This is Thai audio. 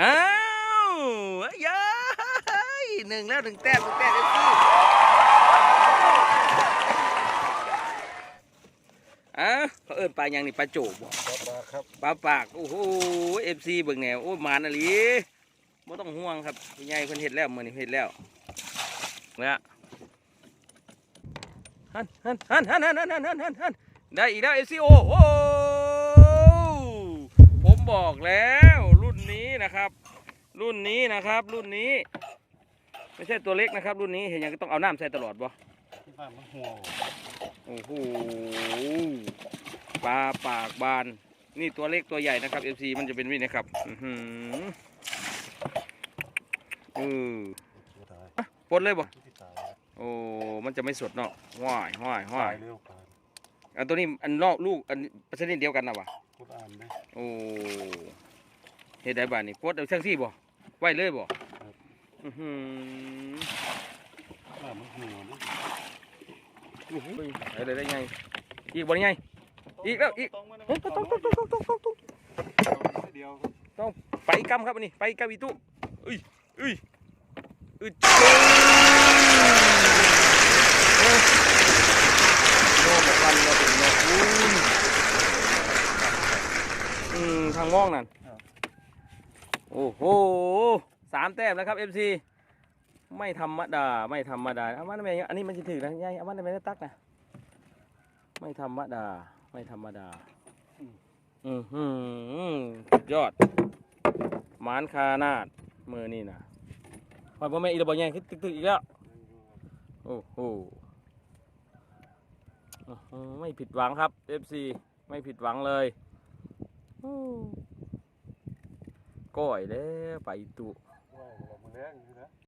อ้าวเอ้ยเอ้ยหนึ่งแล้วหนึ่งแต้มหนึ่งแต้มเอฟซีอ้าวเขาเอิ้นปลายังนี่ปลาโจกบ่ปลาปลาครับปลาปากโอ้โหเอฟซีเบิ่งแนวโอ้ยหมานอะไรไม่ต้องห่วงครับพี่ใหญ่เพิ่นเฮ็ดแล้วมื้อนี้เฮ็ดแล้วนะฮันฮันฮันฮันฮันฮันฮันฮันฮันฮันได้อีกแล้วเอฟซีโอโอ้ผมบอกแล้วรุ่ นนี้นะครับ รุ่นนี้นะครับ รุ่นนี้ ไม่ใช่ตัวเล็กนะครับ รุ่นนี้เห็นยังก็ต้องเอาน้ำใส่ตลอดบ่ที่บ้านมันห่วงโอ้โหปลาปากบาน นี่ตัวเล็กตัวใหญ่นะครับ FC มันจะเป็นวินะครับอื้อหือเออตัวตายปนเลยบ่ที่ตายโอ้ มันจะไม่สดเนาะห้อยห้อยห้อตายยเร็วกว่าอันตัวนี้อันนอกลูกอันชนิดเดียวกันนะวะพูดอ่านไหมโอ้ เฮ็ดได้บ้านนี่ปดเอาช่างซี่บ่ไว้เลยบ่อือหือบ้านมันห่วงนะโอ้โหได้ได้ได้ไงอีกบ่ได้ไงอีกแล้วอีกตรงมาเฮ้ยต้องต้องต้องต้องต้องต้องต้องเดียวไปอีกกำครับอันนี้ไปอีกกำอีตุอุ้ยอุ้ยอุ้ยโอ้โน่บอกวันเราเป็นโน่คุณอืมทางมองนั่น โอ้โหสามแต้มแล้วครับ FC ไม่ธรรมดา ไม่ธรรมดาเอามันไม่อันนี้มันจะถือนะยายเอามันไม่ได้ตักนะไม่ธรรมดา ไม่ธรรมดา อือหือยอดหมานคานาดมือนี่นะพอพ่อแม่อีระบอยังคือตึกๆอีกแล้ว โอ้โหไม่ผิดหวังครับ FC ไม่ผิดหวังเลยอ ก้อยแล้วไปตุ ว่าเรามาแรงอยู่นะ